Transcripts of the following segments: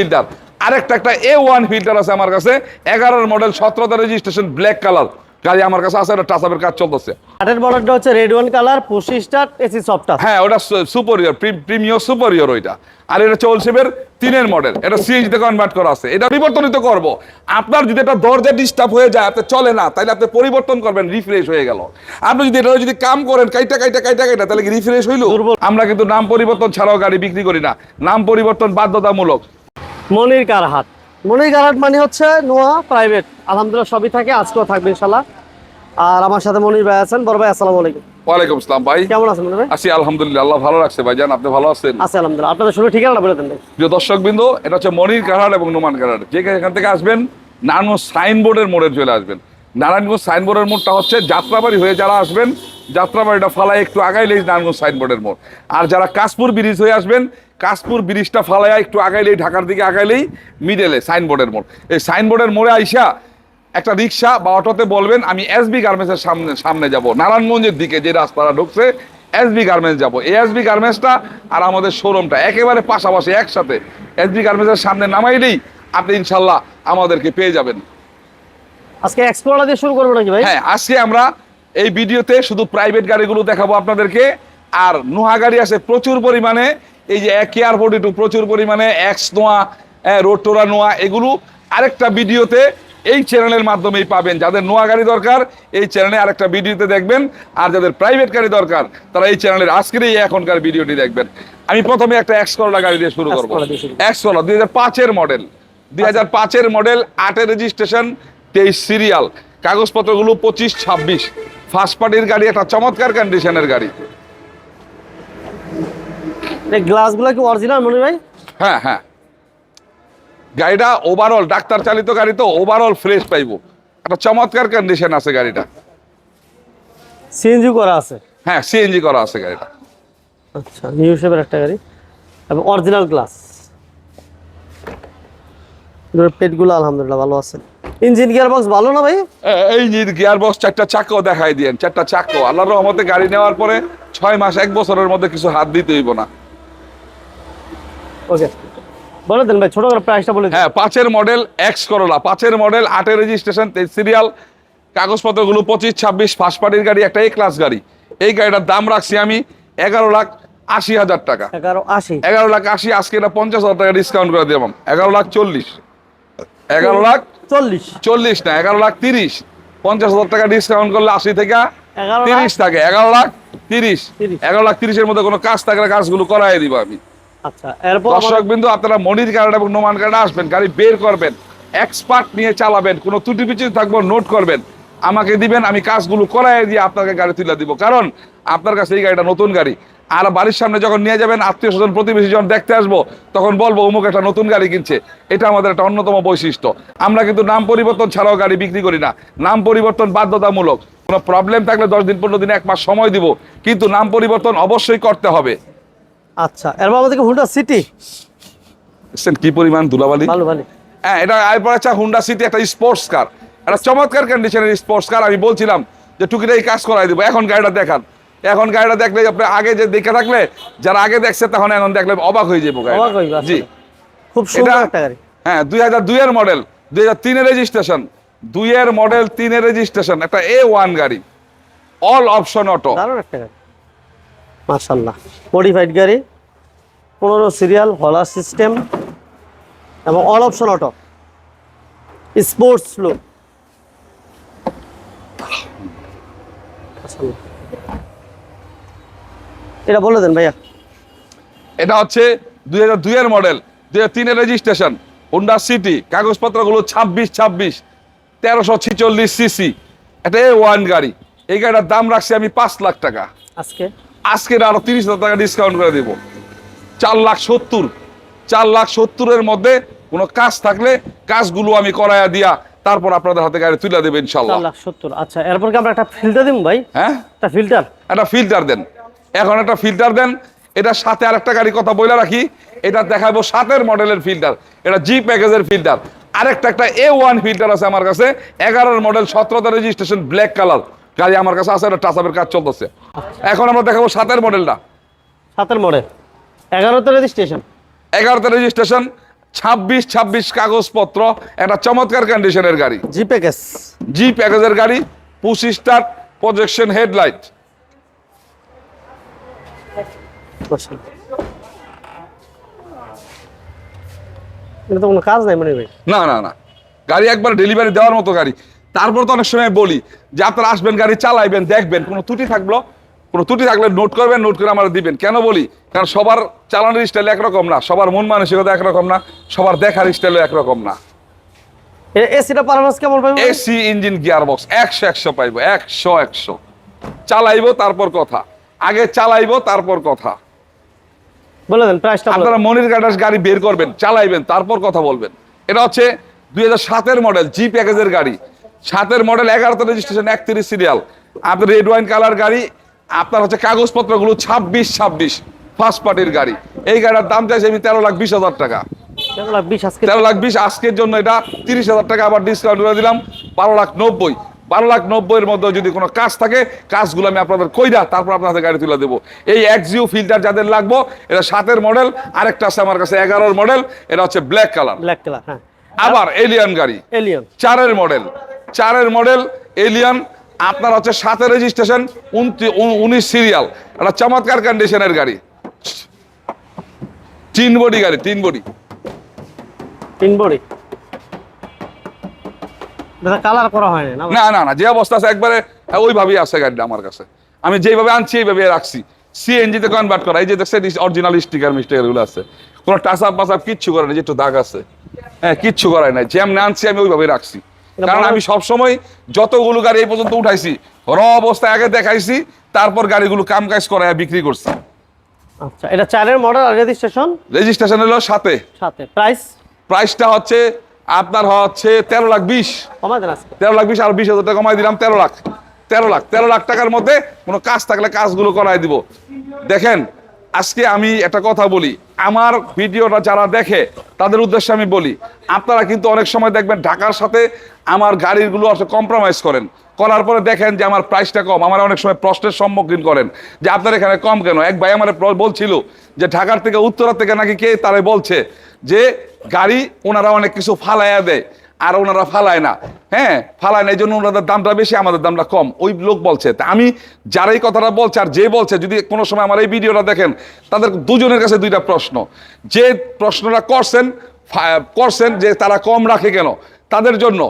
Filter আরেকটা একটা A one filter আছে আমার কাছে। এগারোর মডেল সতেরোতে রেজিস্ট্রেশন ব্ল্যাক কালার গাড়ি আমার কাছে আছে একটা টাচাপের কাজ চলতেছে। কাঠের মডেলটা হচ্ছে red one colour start AC soft হ্যাঁ ওটা সুপরিয়র প্রিমিয়ার সুপরিয়র ওইটা। আর এটা চলছেবের তিনের মডেল এটা সিএনজি তে কনভার্ট করা আছে। এটা পরিবর্তনিত করব। আপনার যদি এটা দরজা ডিস্টার্ব হয়ে যায় আপনি চলে না তাহলে আপনি পরিবর্তন করবেন রিফ্রেশ হয়ে গেল। আপনি যদি এটা যদি কাম করেন কাইটা কাইটা কাইটা কাইটা তাহলে রিফ্রেশ হইল। আমরা কিন্তু নাম পরিবর্তন ছাড়াও গাড়ি বিক্রি করি না। নাম পরিবর্তন বাধ্যতামূলক। মনির কারহাট মনির কারহাট মানে হচ্ছে নোয়া প্রাইভেট। আলহামদুলিল্লাহ সবই থাকে আজকেও থাকবে ইনশাল্লাহ আর আমার সাথে মনির ভাই আছেন বড় ভাই আসসালামু আলাইকুম। ওয়ালাইকুম আসসালাম ভাই। কেমন আছেন মনির ভাই? আছি আলহামদুলিল্লাহ আল্লাহ ভালো রাখছে ভাইজান আপনি ভালো আছেন? আছি আলহামদুলিল্লাহ। আপনাদের শুরু ঠিকানা বলে দেন প্রিয় দর্শক বিন্দু এটা হচ্ছে মনির কারহাট এবং নোমান কারহাট যে এখান থেকে আসবেন নানো সাইনবোর্ডের মোড়ে চলে আসবেন। নারায়ণগঞ্জ সাইনবোর্ডের মোড়টা হচ্ছে যাত্রাবাড়ি হয়ে যারা আসবেন, যাত্রাবাড়িটা ফালায় একটু আগাইলেই নারায়ণগঞ্জ সাইনবোর্ডের মোড়। আর যারা কাশপুর ব্রিজ হয়ে আসবেন, কাশপুর ব্রিজটা ফালায় একটু আগাইলেই ঢাকার দিকে আগাইলেই মিডেলে সাইনবোর্ডের মোড়। এই সাইনবোর্ডের মোড়ে আইসা একটা রিক্সা বা অটোতে বলবেন, আমি এসবি গার্মেন্টসের সামনে সামনে যাব। নারায়ণগঞ্জের দিকে যে রাস্তাটা ঢুকছে এসবি গার্মেন্টস যাব। এই এসবি গার্মেন্টসটা আর আমাদের শোরুমটা একেবারে পাশাপাশি একসাথে। এসবি গার্মেন্টসের সামনে নামাইলেই আপনি ইনশাল্লাহ আমাদেরকে পেয়ে যাবেন। আজকে এক্সপ্লোরা দিয়ে শুরু করব নাকি ভাই? হ্যাঁ আজকে আমরা এই ভিডিওতে শুধু প্রাইভেট গাড়িগুলো দেখাবো আপনাদেরকে। আর নোহা গাড়ি আছে প্রচুর পরিমাণে। এই যে কেয়ার ফোর্টি টু প্রচুর পরিমাণে এক্স নোয়া রোটোরা নোয়া এগুলো আরেকটা ভিডিওতে এই চ্যানেলের মাধ্যমেই পাবেন। যাদের নোয়া গাড়ি দরকার এই চ্যানেলে আরেকটা ভিডিওতে দেখবেন। আর যাদের প্রাইভেট গাড়ি দরকার তারা এই চ্যানেলের আজকের এই এখনকার ভিডিওটি দেখবেন। আমি প্রথমে একটা এক্স করলা গাড়ি দিয়ে শুরু করব। এক্স করলা দুই হাজার পাঁচের মডেল দুই হাজার পাঁচের মডেল আটের রেজিস্ট্রেশন তেইশ সিরিয়াল। কাগজপত্রগুলো পঁচিশ ছাব্বিশ। ফার্স্ট পার্টির গাড়ি একটা চমৎকার কন্ডিশনের গাড়ি। এই গ্লাসগুলো কি অরিজিনাল মনির ভাই? হ্যাঁ হ্যাঁ। গাড়িটা ওভারঅল ডাক্তার চালিত গাড়ি তো ওভারঅল ফ্রেশ পাইবো। একটা চমৎকার কন্ডিশন আছে গাড়িটা। সিএনজি করা আছে? হ্যাঁ সিএনজি করা আছে গাড়িটা। আচ্ছা নিউ শেপের একটা গাড়ি। এবং অরিজিনাল গ্লাস পেটগুলো আলহামদুলিল্লাহ ভালো আছে। ইঞ্জিন গিয়ার বক্স ভালো না ভাই? যে গিয়ার বক্স চারটা চাকাও দেখাই দিয়েন চারটা চাকাও। আল্লাহর রহমতে গাড়ি নেওয়ার পরে ছয় মাস এক বছরের মধ্যে কিছু হাত দিতে হইব না। ওকে বলে দেন ভাই ছোট করে প্রাইসটা বলে হ্যাঁ পাঁচের মডেল এক্স করোলা পাঁচের মডেল আটের রেজিস্ট্রেশন সিরিয়াল কাগজপত্রগুলো পঁচিশ ছাব্বিশ ফার্স্ট পার্টির গাড়ি একটা এ ক্লাস গাড়ি। এই গাড়িটার দাম রাখছি আমি এগারো লাখ আশি হাজার টাকা। এগারো আশি। এগারো লাখ আশি আজকে এটা পঞ্চাশ হাজার টাকা ডিসকাউন্ট করে দিলাম। এগারো লাখ চল্লিশ। এগারো লাখ চল্লিশ। চল্লিশ না এগারো লাখ তিরিশ। পঞ্চাশ হাজার টাকা ডিসকাউন্ট করলে আশি থেকে তিরিশ থাকে এগারো লাখ তিরিশ। এগারো লাখ তিরিশের মধ্যে কোনো কাজ থাকলে কাজগুলো করাই দিব আমি। আচ্ছা দর্শক বিন্দু আপনারা মনির কার্ড এবং নোমান কার্ড আসবেন গাড়ি বের করবেন এক্সপার্ট নিয়ে চালাবেন কোনো ত্রুটি পিছু থাকব নোট করবেন আমাকে দিবেন আমি কাজগুলো করাই দিয়ে আপনাকে গাড়ি তুলে দিব। কারণ আপনার কাছে এই গাড়িটা নতুন গাড়ি আর বাড়ির সামনে যখন নিয়ে যাবেন আত্মীয় স্বজন প্রতিবেশী যখন দেখতে আসব তখন বলব অমুক একটা নতুন গাড়ি কিনছে। এটা আমাদের একটা অন্যতম বৈশিষ্ট্য। আমরা কিন্তু নাম পরিবর্তন ছাড়াও গাড়ি বিক্রি করি না। নাম পরিবর্তন বাধ্যতামূলক। কোনো প্রবলেম থাকলে দশ দিন পনেরো দিন এক মাস সময় দিব। কিন্তু নাম পরিবর্তন অবশ্যই করতে হবে। আচ্ছা হুন্ডা সিটি কি পরিমাণ ধুলাবালি? হ্যাঁ এটা এরপর আছে হুন্ডা সিটি একটা স্পোর্টস কার একটা চমৎকার কন্ডিশনের স্পোর্টস কার আমি বলছিলাম যে টুকিটাই কাজ করাই দিব। এখন গাড়িটা দেখান। এখন গাড়িটা দেখলে আপনি আগে যে দেখে থাকলে যারা আগে দেখছে তখন এখন দেখলে অবাক হয়ে যাব। জি। খুব সুন্দর একটা গাড়ি। হ্যাঁ দুই হাজার দুইয়ের মডেল দুই হাজার তিনের রেজিস্ট্রেশন দুইয়ের মডেল তিনের রেজিস্ট্রেশন একটা এ ওয়ান গাড়ি। অল অপশন অটো দারুণ একটা গাড়ি। মডিফাইড গাড়ি পনেরো সিরিয়াল হলার সিস্টেম এবং all option auto sports look এটা বলে দেন ভাইয়া। এটা হচ্ছে দুই হাজার দুইয়ের মডেল দুই হাজার তিনের রেজিস্ট্রেশন হুন্ডা সিটি কাগজপত্রগুলো ছাব্বিশ ছাব্বিশ তেরোশো ছিচল্লিশ সিসি এটা এ ওয়ান গাড়ি। এই গাড়িটার দাম রাখছি আমি পাঁচ লাখ টাকা। আজকে? আজকে আরও তিরিশ হাজার টাকা ডিসকাউন্ট করে দেবো। চার লাখ সত্তর। চার লাখ সত্তরের মধ্যে কোনো কাজ থাকলে কাজগুলো আমি করাইয়া দিয়া তারপর আপনাদের হাতে গাড়ি তুলে দেবে ইনশাল্লাহ চার লাখ সত্তর। আচ্ছা এরপর কি আমরা একটা ফিল্টার দিব ভাই? হ্যাঁ? একটা ফিল্টার একটা ফিল্টার দেন। এখন একটা ফিল্টার দেন। এটার সাথে আরেকটা গাড়ি কথা বলে রাখি। এটা দেখাবো সাতের মডেলের ফিল্টার এটা জি প্যাকেজের ফিল্টার আরেকটা একটা এ ওয়ান ফিল্টার আছে আমার কাছে। এগারোর মডেল সতেরোতে রেজিস্ট্রেশন ব্ল্যাক কালার গাড়ি আমার কাছে আছে এটা টাচাপের কাজ চলতেছে। এখন আমরা দেখাবো সাতের মডেলটা সাতের মডেল এগারোতে রেজিস্ট্রেশন এগারোতে রেজিস্ট্রেশন ছাব্বিশ ছাব্বিশ কাগজপত্র। একটা চমৎকার কন্ডিশনের গাড়ি। জি প্যাকেজ জি প্যাকেজের গাড়ি পুশ স্টার্ট প্রজেকশন হেডলাইট এটা তো কোনো কাজ নাই মনে ভাই না না না। গাড়ি একবার ডেলিভারি দেওয়ার মতো গাড়ি। তারপর তো অনেক সময় বলি যে আপনারা আসবেন গাড়ি চালাইবেন দেখবেন কোনো ত্রুটি থাকল কোনো ত্রুটি থাকলে নোট করবেন নোট করে আমরা দিবেন। কেন বলি? কারণ সবার চালানোর স্টাইল একরকম না সবার মন মানসিকতা একরকম না সবার দেখার স্টাইলও একরকম না। এসিটা পারফরমেন্স কেমন পাইবো? এসি ইঞ্জিন গিয়ার বক্স একশো একশো পাইবো একশো একশো। চালাইবো তারপর কথা। আগে চালাইবো তারপর কথা। বলে দেন প্রাইসটা আপনারা মনির গাডাস গাড়ি বের করবেন চালাইবেন তারপর কথা বলবেন। এটা হচ্ছে দুই হাজার মডেল জি প্যাকেজের গাড়ি। সাতের মডেল এগারোতে রেজিস্ট্রেশন একত্রিশ সিরিয়াল আপনার রেড ওয়াইন কালার গাড়ি আপনার হচ্ছে কাগজপত্রগুলো ছাব্বিশ ছাব্বিশ ফার্স্ট পার্টির গাড়ি। এই গাড়ির দাম চাইছে আমি তেরো লাখ বিশ হাজার টাকা। তেরো লাখ বিশ আজকের জন্য এটা তিরিশ হাজার টাকা আবার ডিসকাউন্ট করে দিলাম বারো লাখ নব্বই। বারো লাখ নব্বইয়ের মধ্যে যদি কোনো কাজ থাকে কাজগুলো আমি আপনাদের কইরা তারপর আপনাদের গাড়ি তুলে দেবো। এই এক্সিউ ফিল্টার যাদের লাগবো এটা সাতের মডেল আরেকটা আছে আমার কাছে এগারোর মডেল এটা হচ্ছে ব্ল্যাক কালার ব্ল্যাক কালার হ্যাঁ। আবার এলিয়ান গাড়ি। এলিয়ন চারের মডেল চারের মডেল এলিয়ান আপনার হচ্ছে সাতের রেজিস্ট্রেশন উনিশ সিরিয়াল একটা চমৎকার কন্ডিশনের গাড়ি। তিন বডি গাড়ি তিন বডি তিন বডি কালার করা হয় না না? না যে অবস্থা আছে একবারে হ্যাঁ, ওইভাবেই আছে গাড়িটা আমার কাছে। আমি যেইভাবে আনছি এইভাবে রাখছি। কনভার্ট করা এই যে দেখছেন অরিজিনাল স্টিকার আছে। কোনো টাচ আপ বাস কিচ্ছু করে না যে একটু দাগ আছে। হ্যাঁ কিচ্ছু করায় নাই যেমন আনছি আমি ওইভাবে রাখছি। কারণ আমি সবসময় যতগুলো গাড়ি এই পর্যন্ত উঠাইছি র অবস্থায় আগে দেখাইছি তারপর গাড়িগুলো কাম কাজ করায় বিক্রি করছি। আচ্ছা এটা চারের মডেল রেজিস্ট্রেশন রেজিস্ট্রেশন হলো সাথে সাথে প্রাইস প্রাইসটা হচ্ছে আপনার হচ্ছে তেরো লাখ বিশ। তেরো লাখ বিশ আর বিশ হাজার টাকা কমাই দিলাম তেরো লাখ। তেরো লাখ তেরো লাখ টাকার মধ্যে কোনো কাজ থাকলে কাজগুলো করাই দিব। দেখেন আজকে আমি একটা কথা বলি। আমার ভিডিওটা যারা দেখে তাদের উদ্দেশ্যে আমি বলি আপনারা কিন্তু অনেক সময় দেখবেন ঢাকার সাথে আমার গাড়িগুলো আসলে কম্প্রোমাইজ করেন। করার পরে দেখেন যে আমার প্রাইসটা কম। আমার অনেক সময় প্রশ্নের সম্মুখীন করেন যে, আপনার এখানে কম কেন? এক ভাই আমার বলছিল যে, ঢাকার থেকে উত্তরা থেকে নাকি কে? তারাই বলছে যে, গাড়ি ওনারা অনেক কিছু ফালাইয়া দেয়, আর ওনারা ফালায় না। হ্যাঁ ফালায় না এই জন্য ওনাদের দামটা বেশি, আমাদের দামটা কম। ওই লোক বলছে। তা আমি যারা এই কথাটা বলছে আর যে বলছে, যদি কোনো সময় আমার এই ভিডিওটা দেখেন, তাদের দুজনের কাছে দুইটা প্রশ্ন। যে প্রশ্নটা করছেন করছেন যে তারা কম রাখে কেন? তাদের জন্য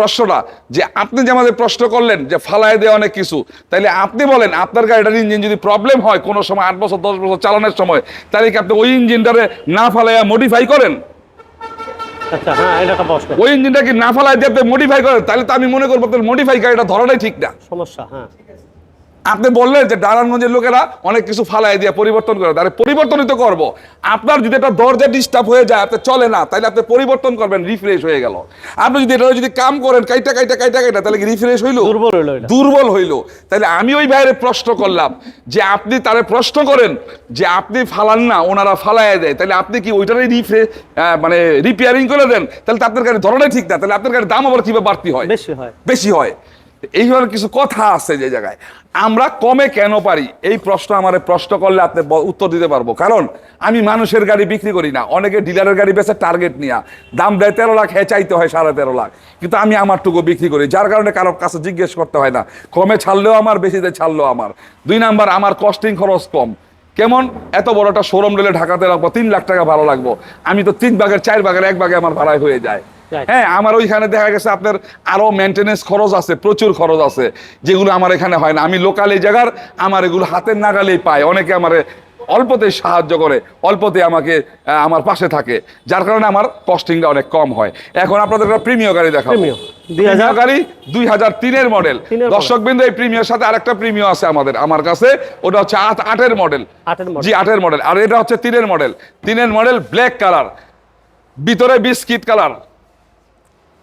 প্রশ্নটা যে আপনি যে আমাদের প্রশ্ন করলেন যে ফালায় দেয় অনেক কিছু তাহলে আপনি বলেন আপনার গাড়িটার ইঞ্জিন যদি প্রবলেম হয় কোনো সময় আট বছর দশ বছর চালানোর সময় তাহলে কি আপনি ওই ইঞ্জিনটারে না ফালাইয়া মডিফাই করেন? আচ্ছা হ্যাঁ ওই ইঞ্জিনটা কি না ফালাই দিয়ে আপনি মডিফাই করেন? তাহলে তো আমি মনে করব মডিফাই গাড়িটা ধরাটাই ঠিক না। সমস্যা হ্যাঁ। আপনি বললেন যে নারায়ণগঞ্জের লোকেরা অনেক কিছু ফালাই দিয়ে পরিবর্তন করে তাহলে পরিবর্তনই তো করব। আপনার যদি একটা দরজা ডিস্টার্ব হয়ে যায় আপনি চলে না তাহলে আপনি পরিবর্তন করবেন রিফ্রেশ হয়ে গেল। আপনি যদি এটা যদি কাম করেন কাইটা কাইটা কাইটা কাইটা তাহলে রিফ্রেশ হইল? দুর্বল হইল দুর্বল হইল। তাহলে আমি ওই বাইরে প্রশ্ন করলাম যে আপনি তারে প্রশ্ন করেন যে আপনি ফালান না ওনারা ফালাইয়া দেয় তাহলে আপনি কি ওইটারই রিফ্রে মানে রিপেয়ারিং করে দেন? তাহলে তো আপনার গাড়ি ধরনের ঠিক না তাহলে আপনার গাড়ির দাম আবার কীভাবে বাড়তি হয়? বেশি হয়। বেশি হয়। এই ধরনের কিছু কথা আছে যে জায়গায়। আমরা কমে কেন পারি? এই প্রশ্ন আমার প্রশ্ন করলে আপনি উত্তর দিতে পারব। কারণ আমি মানুষের গাড়ি বিক্রি করি না, অনেকে ডিলারের গাড়ি বেচে টার্গেট নিয়ে। দাম দেয় তেরো লাখ হ্যাঁ চাইতে হয় সাড়ে তেরো লাখ। কিন্তু আমি আমারটুকু বিক্রি করি, যার কারণে কারোর কাছে জিজ্ঞেস করতে হয় না। কমে ছাড়লেও আমার, বেশিতে ছাড়লেও আমার। দুই নাম্বার, আমার কস্টিং খরচ কম। কেমন? এত বড় একটা শোরুম দিলে ঢাকাতে রাখব, তিন লাখ টাকা ভালো লাগবো। আমি তো তিন ভাগের, চার ভাগের, এক ভাগে আমার ভাড়ায় হয়ে যায়. হ্যাঁ আমার ওইখানে দেখা গেছে আপনার আরও মেনটেনেন্স খরচ আছে প্রচুর খরচ আছে যেগুলো আমার এখানে হয় না। আমি লোকাল এই জায়গার আমার এগুলো হাতের নাগালেই পাই অনেকে আমার অল্পতে সাহায্য করে অল্পতে আমাকে আমার পাশে থাকে। যার কারণে আমার কস্টিংটা অনেক কম হয়। এখন আপনাদের একটা প্রিমিয় গাড়ি দেখাবো। Premium, 2000 প্রিমিয় গাড়ি দুই হাজার তিনের মডেল। দর্শক বিন্দু এই প্রিমিয়র সাথে আরেকটা প্রিমিয় আছে আমাদের আমার কাছে। ওটা হচ্ছে আট আটের মডেল জি আটের মডেল আর এটা হচ্ছে তিনের মডেল তিনের মডেল ব্ল্যাক কালার ভিতরে বিস্কিট কালার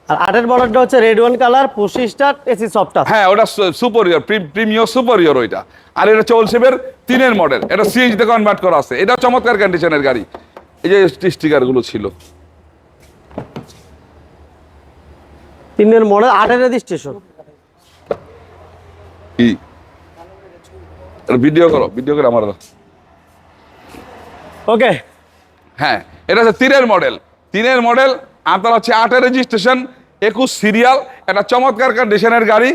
আর আটের মডেলটা হচ্ছে red one colour start AC soft touch হ্যাঁ ওটা সুপারিয়র প্রিমিয়র সুপারিয়র ওইটা। আর এটা চলছেবের তিনের মডেল এটা সিএনজিতে কনভার্ট করা আছে। এটা চমৎকার কন্ডিশনের গাড়ি। এই যে স্টিকারগুলো ছিল। তিনের মডেল আটের রেজিস্ট্রেশন কি? ভিডিও করো ভিডিও করে আমার ওকে হ্যাঁ এটা হচ্ছে তিনের মডেল তিনের মডেল আপনার হচ্ছে আটের রেজিস্ট্রেশন একুশ সিরিয়াল একটা চমৎকার কন্ডিশনের গাড়ি।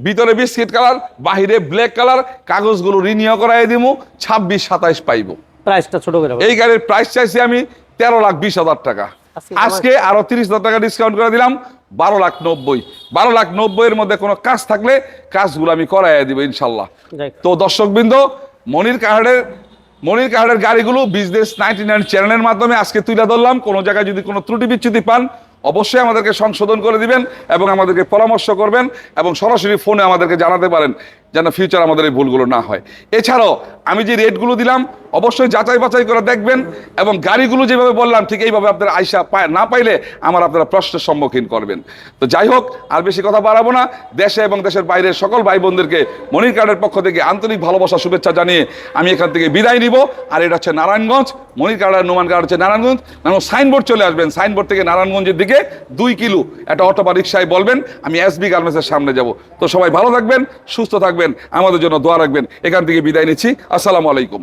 ভিতরে বিস্কিট কালার বাহিরে ব্ল্যাক কালার কাগজগুলো রিনিউ করাই দিমু ছাব্বিশ সাতাইশ পাইবো। প্রাইসটা ছোট করে এই গাড়ির প্রাইস চাইছি আমি তেরো লাখ বিশ হাজার টাকা। আজকে আরও তিরিশ হাজার টাকা ডিসকাউন্ট করে দিলাম বারো লাখ নব্বই। বারো লাখ নব্বই এর মধ্যে কোনো কাজ থাকলে কাজগুলো আমি করাই দিব ইনশাল্লাহ। তো দর্শকবৃন্দ মনির কাহারের মনির কাহারের গাড়িগুলো বিজনেস নাইনটি নাইন চ্যানেলের মাধ্যমে আজকে তুলে ধরলাম। কোনো জায়গায় যদি কোনো ত্রুটি বিচ্ছুতি পান, অবশ্যই আমাদেরকে সংশোধন করে দিবেন এবং আমাদেরকে পরামর্শ করবেন এবং সরাসরি ফোনে আমাদেরকে জানাতে পারেন। যেন ফিউচার আমাদের এই ভুলগুলো না হয়। এছাড়াও আমি যে রেটগুলো দিলাম, অবশ্যই যাচাই বাছাই করে দেখবেন এবং গাড়িগুলো যেভাবে বললাম, ঠিক এইভাবে আপনারা আইসা পায় না পাইলে আমার আপনারা প্রশ্নের সম্মুখীন করবেন। তো যাই হোক, আর বেশি কথা বাড়াবো না। দেশে এবং দেশের বাইরের সকল ভাই বোনদেরকে মনির কার্ডের পক্ষ থেকে আন্তরিক ভালোবাসা, শুভেচ্ছা জানিয়ে আমি এখান থেকে বিদায় নিব। আর এটা হচ্ছে নারায়ণগঞ্জ, মনির কার্ড নোমান কার্ড হচ্ছে নারায়ণগঞ্জ। নারায়ণ সাইনবোর্ড চলে আসবেন। সাইনবোর্ড থেকে নারায়ণগঞ্জের দিকে দুই কিলো একটা অটো বা রিক্সায় বলবেন, আমি এসবি গার্মেন্টসের সামনে যাব। তো সবাই ভালো থাকবেন, সুস্থ থাকবেন আমাদের জন্য দোয়া রাখবেন। এখান থেকে বিদায় নিচ্ছি। আসসালামু আলাইকুম।